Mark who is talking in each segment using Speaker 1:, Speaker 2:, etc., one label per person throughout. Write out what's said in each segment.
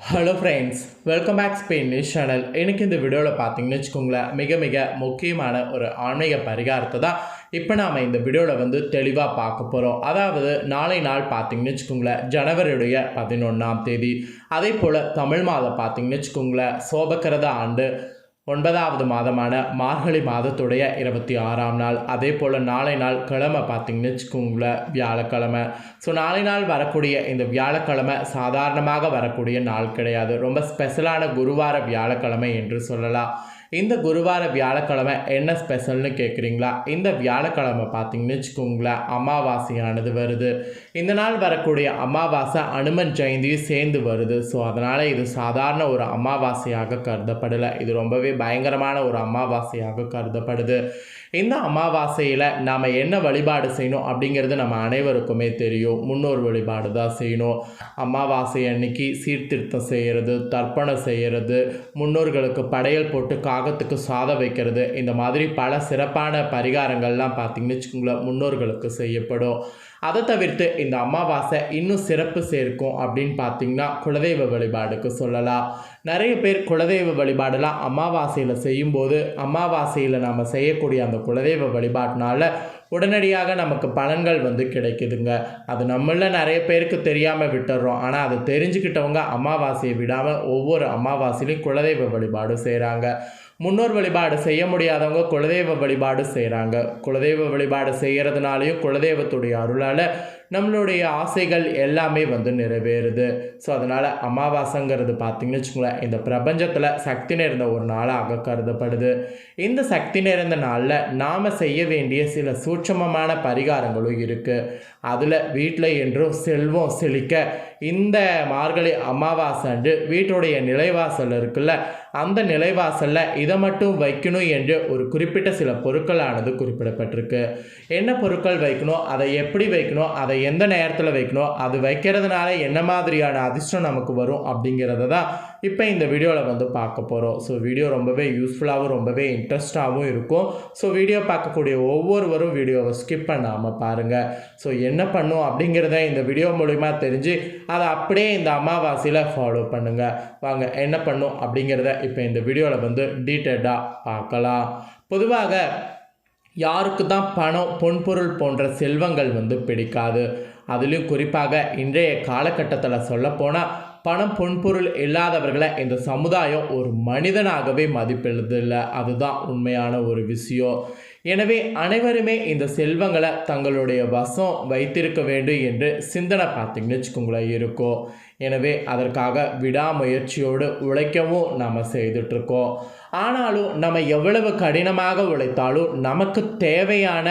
Speaker 1: Hello friends welcome back Spain news channel எனக்கு இந்த வீடியோவில் பார்த்தீங்கன்னு வச்சுக்கோங்களேன் மிக மிக முக்கியமான ஒரு ஆன்மீக பரிகாரத்தை தான் இப்போ நாம் இந்த வீடியோவில் வந்து தெளிவாக பார்க்க போகிறோம் அதாவது நாளை நாள் பார்த்தீங்கன்னு வச்சுக்கோங்களேன் ஜனவரியுடைய பதினொன்றாம் தேதி. அதே போல் தமிழ் மாதம் பார்த்தீங்கன்னு வச்சுக்கோங்களேன் சோபக்கிரத ஆண்டு ஒன்பதாவது மாதமான மார்கழி மாதத்துடைய இருபத்தி ஆறாம் நாள். அதே போல் நாளை நாள் கிழமை பார்த்தீங்கன்னு வச்சுக்கோங்களேன் வியாழக்கிழமை. ஸோ நாளை நாள் வரக்கூடிய இந்த வியாழக்கிழமை சாதாரணமாக வரக்கூடிய நாள் கிடையாது. ரொம்ப ஸ்பெஷலான குருவார வியாழக்கிழமை என்று சொல்லலாம். இந்த குருவார வியாழக்கிழமை என்ன ஸ்பெஷல்னு கேட்குறீங்களா இந்த வியாழக்கிழமை பார்த்தீங்கன்னு வச்சுக்கோங்களேன் அமாவாசையானது வருது. இந்த நாள் வரக்கூடிய அமாவாசை அனுமன் ஜெயந்தியும் சேர்ந்து வருது. ஸோ அதனால் இது சாதாரண ஒரு அமாவாசையாக கருதப்படலை. இது ரொம்பவே பயங்கரமான ஒரு அமாவாசையாக கருதப்படுது. இந்த அமாவாசையில் நாம் என்ன வழிபாடு செய்யணும் அப்படிங்கிறது நம்ம அனைவருக்குமே தெரியும். முன்னோர் வழிபாடு தான் செய்யணும். அமாவாசை அன்னைக்கு சீர்திருத்தம் செய்கிறது தர்ப்பணம் செய்கிறது முன்னோர்களுக்கு படையல் போட்டு காகத்துக்கு சாதம் வைக்கிறது இந்த மாதிரி பல சிறப்பான பரிகாரங்கள்லாம் பார்த்திங்கன்னு வச்சுக்கோங்களேன் முன்னோர்களுக்கு செய்யப்படும். அதை தவிர்த்து இந்த அமாவாசை இன்னும் சிறப்பு சேர்க்கும் அப்படின்னு பார்த்தீங்கன்னா குலதெய்வ வழிபாடுக்கு சொல்லலாம். நிறைய பேர் குலதெய்வ வழிபாடெல்லாம் அமாவாசையில் செய்யும்போது அமாவாசையில் நம்ம செய்யக்கூடிய அந்த குலதெய்வ வழிபாட்டினால உடனடியாக நமக்கு பலன்கள் வந்து கிடைக்குதுங்க. அது நம்மள நிறைய பேருக்கு தெரியாமல் விட்டுடுறோம் ஆனால் அதை தெரிஞ்சுக்கிட்டவங்க அமாவாசையை விடாமல் ஒவ்வொரு அமாவாசையிலையும் குலதெய்வ வழிபாடு செய்கிறாங்க முன்னோர் வழிபாடு செய்ய முடியாதவங்க குலதெய்வ வழிபாடு செய்கிறாங்க குலதெய்வ வழிபாடு செய்கிறதுனாலையும் குலதெய்வத்துடைய அருளால் நம்மளுடைய ஆசைகள் எல்லாமே வந்து நிறைவேறுது. ஸோ அதனால் அமாவாசைங்கிறது பார்த்திங்கன்னு வச்சுக்கோங்களேன் இந்த பிரபஞ்சத்தில் சக்தி நிறைந்த ஒரு நாளாக கருதப்படுது. இந்த சக்தி நிறைந்த நாளில் நாம் செய்ய வேண்டிய சில சூட்சமமான பரிகாரங்களும் இருக்குது அதில் வீட்டில் என்றும் செல்வம் செழிக்க இந்த மார்கழி அமாவாசை அன்று வீட்டுடைய நிலைவாசல் இருக்குல்ல அந்த நிலைவாசலில் இதை மட்டும் வைக்கணும் என்று ஒரு குறிப்பிட்ட சில பொருட்களானது குறிப்பிடப்பட்டிருக்கு. என்ன பொருட்கள் வைக்கணும் அதை எப்படி வைக்கணும் அதை எந்த நேரத்தில் வைக்கணும்? அது வைக்கிறதுனால என்ன மாதிரியான அதிர்ஷ்டம் நமக்கு வரும் அப்படிங்கிறத தான் இப்போ இந்த வீடியோவில் வந்து பார்க்க போகிறோம் ஸோ வீடியோ ரொம்பவே யூஸ்ஃபுல்லாகவும் ரொம்பவே இன்ட்ரெஸ்டாகவும் இருக்கும். ஸோ வீடியோ பார்க்கக்கூடிய ஒவ்வொருவரும் வீடியோவை ஸ்கிப் பண்ணாமல் பாருங்கள் ஸோ என்ன பண்ணும் அப்படிங்கிறத இந்த வீடியோ மூலிமா தெரிஞ்சு அதை அப்படியே இந்த அமாவாசையில் ஃபாலோ பண்ணுங்கள் வாங்க என்ன பண்ணும் அப்படிங்கிறத இப்போ இந்த வீடியோவில் வந்து டீட்டெயில்டாக பார்க்கலாம். பொதுவாக யாருக்கு தான் பணம் பொன்பொருள் போன்ற செல்வங்கள் வந்து பிடிக்காது. அதுலேயும் குறிப்பாக இன்றைய காலகட்டத்தில் சொல்லப்போனால் பணம் பொன்பொருள் இல்லாதவர்களை இந்த சமுதாயம் ஒரு மனிதனாகவே மதிப்பிடுறதில்லை. அதுதான் உண்மையான ஒரு விஷயம். எனவே அனைவருமே இந்த செல்வங்களை தங்களுடைய வசம் வைத்திருக்க வேண்டும் என்று சிந்தனை பார்த்திங்கன்னு வச்சுக்கோங்களேன் இருக்கும் எனவே அதற்காக விடாமுயற்சியோடு உழைக்கவும் நம்ம செய்துட்ருக்கோம். ஆனாலும் நம்ம எவ்வளவு கடினமாக உழைத்தாலும் நமக்கு தேவையான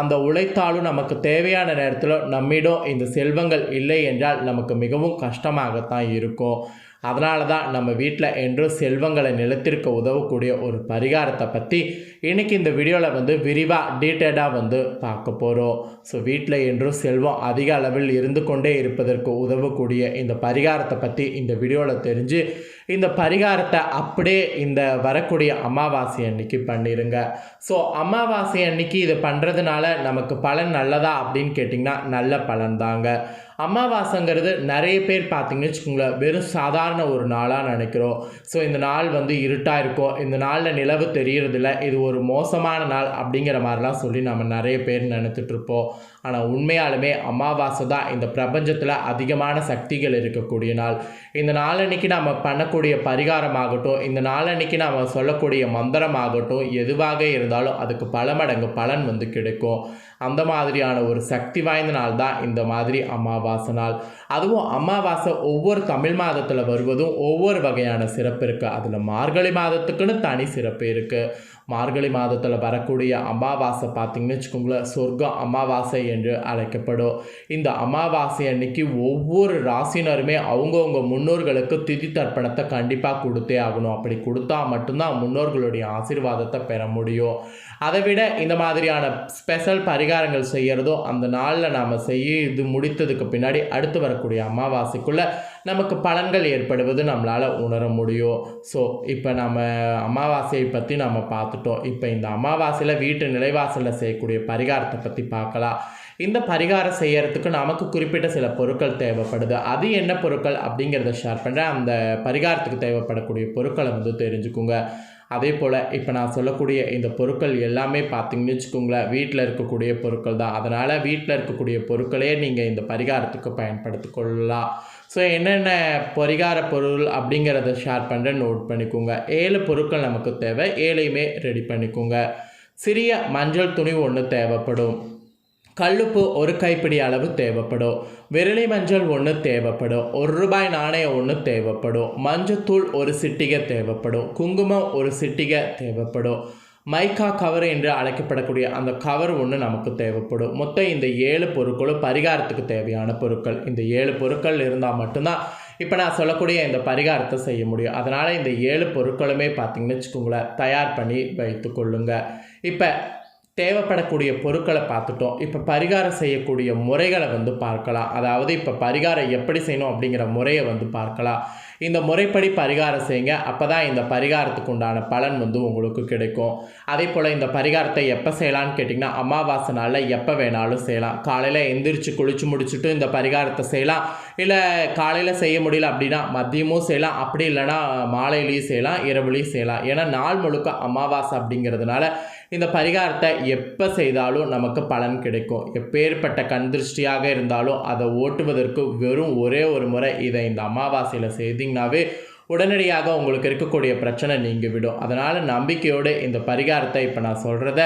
Speaker 1: அந்த உழைத்தாலும் நமக்கு தேவையான நேரத்தில் நம்மிடம் இந்த செல்வங்கள் இல்லை என்றால் நமக்கு மிகவும் கஷ்டமாகத்தான் இருக்கும். அதனால தான் நம்ம வீட்டில் என்றும் செல்வங்களை நிலத்திற்க உதவக்கூடிய ஒரு பரிகாரத்தை பற்றி இன்றைக்கி இந்த வீடியோவில் வந்து விரிவாக டீட்டெயிலாக வந்து பார்க்க போகிறோம் ஸோ வீட்டில் என்றும் செல்வம் அதிக அளவில் இருந்து கொண்டே இருப்பதற்கு உதவக்கூடிய இந்த பரிகாரத்தை பற்றி இந்த வீடியோவில் தெரிஞ்சு இந்த பரிகாரத்தை அப்படியே இந்த வரக்கூடிய அமாவாசை அன்னைக்கு பண்ணிடுங்க ஸோ அமாவாசை அன்னைக்கு இதை பண்ணுறதுனால நமக்கு பலன் நல்லதா அப்படின்னு கேட்டிங்கன்னா நல்ல பலன் தாங்க. அமாவாசைங்கிறது நிறைய பேர் பார்த்தீங்கன்னு வச்சுக்கோங்களேன் வெறும் சாதாரண ஒரு நாளாக நினைக்கிறோம். ஸோ இந்த நாள் வந்து இருட்டாக இருக்கும். இந்த நாளில் நிலவு தெரியறதில்ல. இது ஒரு மோசமான நாள் அப்படிங்கிற மாதிரிலாம் சொல்லி நம்ம நிறைய பேர் நினைத்துட்ருப்போம் ஆனால் உண்மையாலுமே அமாவாசை தான் இந்த பிரபஞ்சத்தில் அதிகமான சக்திகள் இருக்கக்கூடிய நாள். இந்த நாளன்னைக்கு நம்ம பண்ணக்கூடிய பரிகாரமாகட்டும் இந்த நாளன்னைக்கு நம்ம சொல்லக்கூடிய மந்திரமாகட்டும் எதுவாக இருந்தாலும் அதுக்கு பல மடங்கு பலன் வந்து கிடைக்கும். அந்த மாதிரியான ஒரு சக்தி வாய்ந்த நாள் தான் இந்த மாதிரி அமாவாசை. நாள். அதுவும் அமாவாசை ஒவ்வொரு தமிழ் மாதத்தில் வருவதும் ஒவ்வொரு வகையான சிறப்பு இருக்குது அதில் மார்கழி மாதத்துக்குன்னு தனி சிறப்பு இருக்குது மார்கழி மாதத்தில் வரக்கூடிய அமாவாசை பார்த்திங்கன்னு வச்சுக்கோங்களேன் சொர்க்கம் அமாவாசை என்று அழைக்கப்படும். இந்த அமாவாசை அன்னைக்கு ஒவ்வொரு ராசினருமே அவங்கவுங்க முன்னோர்களுக்கு திதி தர்ப்பணத்தை கண்டிப்பாக கொடுத்தே ஆகணும். அப்படி கொடுத்தா மட்டும்தான் முன்னோர்களுடைய ஆசீர்வாதத்தை பெற முடியும். அதை விட இந்த மாதிரியான ஸ்பெஷல் பரிகாரங்கள் செய்கிறதோ அந்த நாளில் நாம் செய்ய இது முடித்ததுக்கு பின்னாடி அடுத்து வரக்கூடிய அமாவாசைக்குள்ளே நமக்கு பலன்கள் ஏற்படுவது நம்மளால் உணர முடியும். ஸோ இப்போ நம்ம அமாவாசையை பற்றி நம்ம பார்த்துட்டோம். இப்போ இந்த அமாவாசையில் வீட்டு நிலைவாசலில் செய்யக்கூடிய பரிகாரத்தை பற்றி பார்க்கலாம். இந்த பரிகாரம் செய்யறதுக்கு நமக்கு குறிப்பிட்ட சில பொருட்கள் தேவைப்படுது. அது என்ன பொருட்கள் அப்படிங்கிறத ஷேர் பண்ணுறேன் அந்த பரிகாரத்துக்கு தேவைப்படக்கூடிய பொருட்களை வந்து தெரிஞ்சுக்குங்க. அதே போல் இப்போ நான் சொல்லக்கூடிய இந்த பொருட்கள் எல்லாமே பார்த்தீங்கன்னு வச்சுக்கோங்களேன் வீட்டில் இருக்கக்கூடிய பொருட்கள் தான். அதனால் வீட்டில் இருக்கக்கூடிய பொருட்களே நீங்கள் இந்த பரிகாரத்துக்கு பயன்படுத்தி கொள்ளலாம் ஸோ என்னென்ன பரிகார பொருள் அப்படிங்கிறத ஷேர் பண்ணுறேன் நோட் பண்ணிக்கோங்க. ஏழு பொருட்கள் நமக்கு தேவை. ஏழையுமே ரெடி பண்ணிக்கோங்க. சிறிய மஞ்சள் துணி ஒன்று தேவைப்படும். கல்லுப்பு ஒரு கைப்பிடி அளவு தேவைப்படும். விரலி மஞ்சள் ஒன்று தேவைப்படும். ஒரு ரூபாய் நாணயம் ஒன்று தேவைப்படும். மஞ்சத்தூள் ஒரு சிட்டிகை தேவைப்படும். குங்குமம் ஒரு சிட்டிகை தேவைப்படும். மைக்கா கவர் என்று அழைக்கப்படக்கூடிய அந்த கவர் ஒன்று நமக்கு தேவைப்படும். மொத்தம் இந்த ஏழு பொருட்களும் பரிகாரத்துக்கு தேவையான பொருட்கள். இந்த ஏழு பொருட்கள் இருந்தால் மட்டும்தான் இப்போ நான் சொல்லக்கூடிய இந்த பரிகாரத்தை செய்ய முடியும். அதனால் இந்த ஏழு பொருட்களுமே பார்த்திங்கன்னு வச்சுக்கோங்களேன் தயார் பண்ணி வைத்து கொள்ளுங்க. இப்போ தேவைப்படக்கூடிய பொருட்களை பார்த்துட்டோம். இப்போ பரிகாரம் செய்யக்கூடிய முறைகளை வந்து பார்க்கலாம். அதாவது இப்போ பரிகாரம் எப்படி செய்யணும் அப்படிங்கிற முறையை வந்து பார்க்கலாம். இந்த முறைப்படி பரிகாரம் செய்யுங்க. அப்போ தான் இந்த பரிகாரத்துக்கு உண்டான பலன் வந்து உங்களுக்கு கிடைக்கும். அதே போல் இந்த பரிகாரத்தை எப்போ செய்யலான்னு கேட்டிங்கன்னா அமாவாசை நாளில் எப்போ வேணாலும் செய்யலாம். காலையில் எந்திரிச்சு குளிச்சு முடிச்சுட்டு இந்த பரிகாரத்தை செய்யலாம். இல்லை காலையில் செய்ய முடியல அப்படின்னா மதியமும் செய்யலாம். அப்படி இல்லைன்னா மாலையிலையும் செய்யலாம் இரவுலையும் செய்யலாம். ஏன்னா நாள் முழுக்க அமாவாசை அப்படிங்கிறதுனால இந்த பரிகாரத்தை எப்போ செய்தாலும் நமக்கு பலன் கிடைக்கும். எப்பேற்பட்ட கண் திருஷ்டியாக இருந்தாலும் அதை ஓட்டுவதற்கு வெறும் ஒரே ஒரு முறை இதை இந்த அமாவாசையில் செய்தீங்கனாவே உடனடியாக உங்களுக்கு இருக்கக்கூடிய பிரச்சனை நீங்கி விடும் அதனால் நம்பிக்கையோடு இந்த பரிகாரத்தை இப்போ நான் சொல்கிறத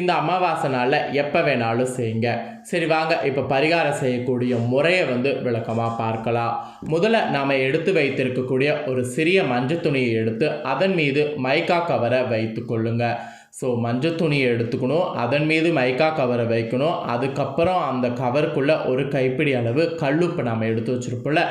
Speaker 1: இந்த அமாவாசை நாளில் எப்போ வேணாலும் செய்யுங்க. சரி வாங்க இப்போ பரிகாரம் செய்யக்கூடிய முறையை வந்து விளக்கமாக பார்க்கலாம். முதல்ல நாம் எடுத்து வைத்திருக்கக்கூடிய ஒரு சிறிய மஞ்சள் துணியை எடுத்து அதன் மீது மைக்கா கவரை வைத்து கொள்ளுங்கள் ஸோ மஞ்சள் துணியை எடுத்துக்கணும். அதன் மீது மைக்கா கவரை வைக்கணும். அதுக்கப்புறம் அந்த கவருக்குள்ளே ஒரு கைப்பிடி அளவு கல்லுப்பு நம்ம எடுத்து வச்சுருப்போம்ல.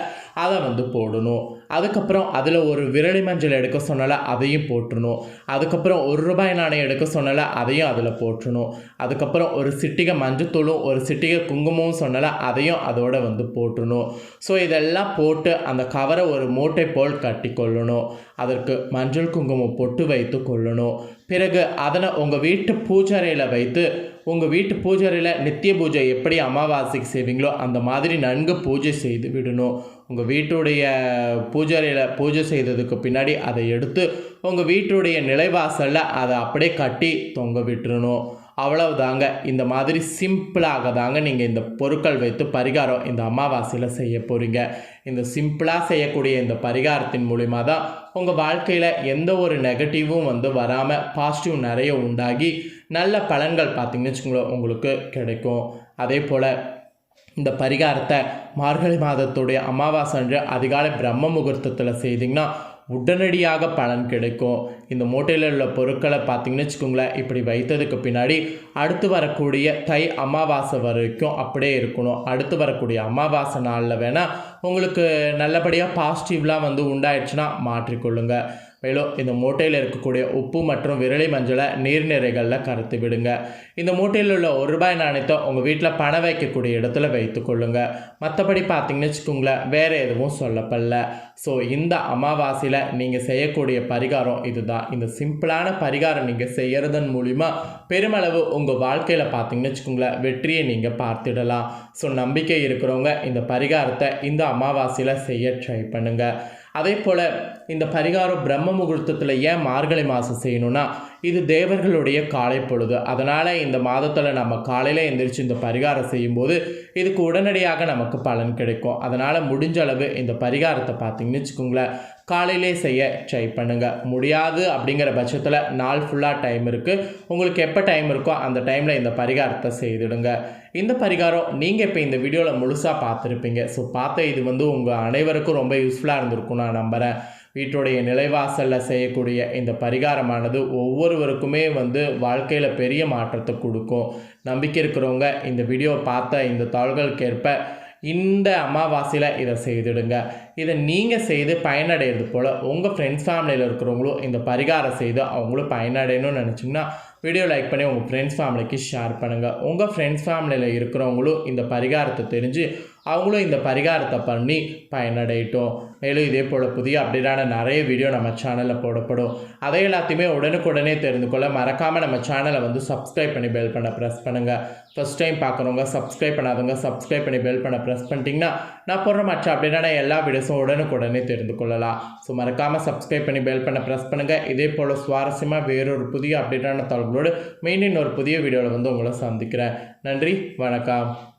Speaker 1: அதை வந்து போடணும். அதுக்கப்புறம் அதில் ஒரு விரலி மஞ்சள் எடுக்க சொன்னால அதையும் போட்டுருணும் அதுக்கப்புறம் ஒரு ரூபாய் நாணயம் எடுக்க சொன்னால அதையும் அதில் போட்டுருணும் அதுக்கப்புறம் ஒரு சிட்டிகை மஞ்சத்தூளும் ஒரு சிட்டிகை குங்குமமும் சொன்னால அதையும் அதோட வந்து போட்டுணும் ஸோ இதெல்லாம் போட்டு அந்த கவரை ஒரு மூட்டை போல் கட்டி கொள்ளணும். அதற்கு மஞ்சள் குங்குமம் பொட்டு வைத்து கொள்ளணும். பிறகு அதனை உங்கள் வீட்டு பூஜறையில் வைத்து உங்கள் வீட்டு பூஜாரியில் நித்திய பூஜை எப்படி அமாவாசைக்கு செய்வீங்களோ அந்த மாதிரி நன்கு பூஜை செய்து விடணும். உங்கள் வீட்டுடைய பூஜரையில் பூஜை செய்ததுக்கு பின்னாடி அதை எடுத்து உங்கள் வீட்டுடைய நிலைவாசலில் அதை அப்படியே கட்டி தொங்க விட்டுறணும். அவ்வளவுதாங்க. இந்த மாதிரி சிம்பிளாக தாங்க நீங்கள் இந்த பொருட்கள் வைத்து பரிகாரம் இந்த அமாவாசையில் செய்ய போகிறீங்க இந்த சிம்பிளாக செய்யக்கூடிய இந்த பரிகாரத்தின் மூலிமா தான் உங்கள் வாழ்க்கையில் எந்த ஒரு நெகட்டிவும் வந்து வராமல் பாசிட்டிவ் நிறைய உண்டாகி நல்ல பலன்கள் பார்த்திங்கன்னு வச்சுக்கோங்களேன் உங்களுக்கு கிடைக்கும். அதே போல் இந்த பரிகாரத்தை மார்கழி மாதத்துடைய அமாவாசை அன்று அதிகாலை பிரம்ம முகூர்த்தத்தில் செய்திங்கன்னா உடனடியாக பலன் கிடைக்கும். இந்த மூட்டையில் உள்ள பொருட்களை பார்த்தீங்கன்னு வச்சுக்கோங்களேன் இப்படி வைத்ததுக்கு பின்னாடி அடுத்து வரக்கூடிய தை அமாவாசை வரைக்கும் அப்படியே இருக்கணும். அடுத்து வரக்கூடிய அமாவாசை நாளில் வேணால் உங்களுக்கு நல்லபடியாக பாசிட்டிவ்லாம் வந்து உண்டாயிடுச்சுன்னா மாற்றிக்கொள்ளுங்கள் மேலும் இந்த மூட்டையில் இருக்கக்கூடிய உப்பு மற்றும் விரலி மஞ்சளை நீர்நிறைகளில் கரைத்து விடுங்க. இந்த மூட்டையில் உள்ள ஒரு ரூபாய் நாணயத்தை உங்கள் வீட்டில் பணம் வைக்கக்கூடிய இடத்துல வைத்துக்கொள்ளுங்க மற்றபடி பார்த்தீங்கன்னு வச்சுக்கோங்களேன் வேறு எதுவும் சொல்லப்படல. ஸோ இந்த அமாவாசையில் நீங்கள் செய்யக்கூடிய பரிகாரம் இதுதான். இந்த சிம்பிளான பரிகாரம் நீங்கள் செய்கிறதன் மூலிமா பெருமளவு உங்கள் வாழ்க்கையில் பார்த்தீங்கன்னு வச்சுக்கோங்களேன் வெற்றியை நீங்கள் பார்த்துடலாம். ஸோ நம்பிக்கை இருக்கிறவங்க இந்த பரிகாரத்தை இந்த அமாவாசையில் செய்ய ட்ரை பண்ணுங்கள் அதே போல் இந்த பரிகாரம் பிரம்ம முகூர்த்தத்தில் ஏன் மார்கழி மாதம் செய்யணும்னா இது தேவர்களுடைய காலை பொழுது அதனால் இந்த மாதத்தில் நம்ம காலையில் எந்திரிச்சு இந்த பரிகாரம் செய்யும்போது இதுக்கு உடனடியாக நமக்கு பலன் கிடைக்கும். அதனால் முடிஞ்ச அளவு இந்த பரிகாரத்தை பார்த்தீங்கன்னு வச்சுக்கோங்களேன் காலையிலே செய்ய ட்ரை பண்ணுங்கள் முடியாது அப்படிங்கிற பட்சத்தில் நாள் ஃபுல்லாக டைம் இருக்குது உங்களுக்கு எப்போ டைம் இருக்கோ அந்த டைமில் இந்த பரிகாரத்தை செய்துடுங்க. இந்த பரிகாரம் நீங்கள் இப்போ இந்த வீடியோவில் முழுசாக பார்த்துருப்பீங்க. ஸோ பார்த்த இது வந்து உங்கள் அனைவருக்கும் ரொம்ப யூஸ்ஃபுல்லாக இருந்திருக்கும் நான் நம்புகிறேன் வீட்டுடைய நிலைவாசலில் செய்யக்கூடிய இந்த பரிகாரமானது ஒவ்வொருவருக்குமே வந்து வாழ்க்கையில் பெரிய மாற்றத்தை கொடுக்கும். நம்பிக்கை இருக்கிறவங்க இந்த வீடியோ பார்த்த இந்த தாள்களுக்கேற்ப இந்த அமாவாசையில் இதை செய்துடுங்க. இதை நீங்கள் செய்து பயனடைகிறது போல் உங்கள் ஃப்ரெண்ட்ஸ் ஃபேமிலியில் இருக்கிறவங்களும் இந்த பரிகாரம் செய்து அவங்களும் பயனடையணும்னு நினச்சிங்கன்னா வீடியோ லைக் பண்ணி உங்கள் ஃப்ரெண்ட்ஸ் ஃபேமிலிக்கு ஷேர் பண்ணுங்கள் உங்கள் ஃப்ரெண்ட்ஸ் ஃபேமிலியில் இருக்கிறவங்களும் இந்த பரிகாரத்தை தெரிஞ்சு அவங்களும் இந்த பரிகாரத்தை பண்ணி பயனடையட்டும். மேலும் இதே போல் புதிய அப்டேட்டான நிறைய வீடியோ நம்ம சேனலில் போடப்படும். அதை எல்லாத்தையுமே உடனுக்குடனே தெரிந்து கொள்ள மறக்காமல் நம்ம சேனலை வந்து சப்ஸ்கிரைப் பண்ணி பெல் பண்ண ப்ரெஸ் பண்ணுங்கள் ஃபஸ்ட் டைம் பார்க்குறவங்க சப்ஸ்கிரைப் பண்ணாதவங்க சப்ஸ்கிரைப் பண்ணி பெல் பண்ண ப்ரெஸ் பண்ணிட்டீங்கன்னா நான் போடுற மற்ற அப்டேட்டான எல்லா வீடியோஸும் உடனுக்குடனே தெரிந்து கொள்ளலாம். ஸோ மறக்காமல் சப்ஸ்கிரைப் பண்ணி பெல் பண்ண ப்ரெஸ் பண்ணுங்கள் இதே போல் சுவாரஸ்யமாக வேறொரு புதிய அப்டேட்டான தகவலோடு மெயின் ஒரு புதிய வீடியோவில் வந்து உங்களை சந்திக்கிறேன். நன்றி வணக்கம்.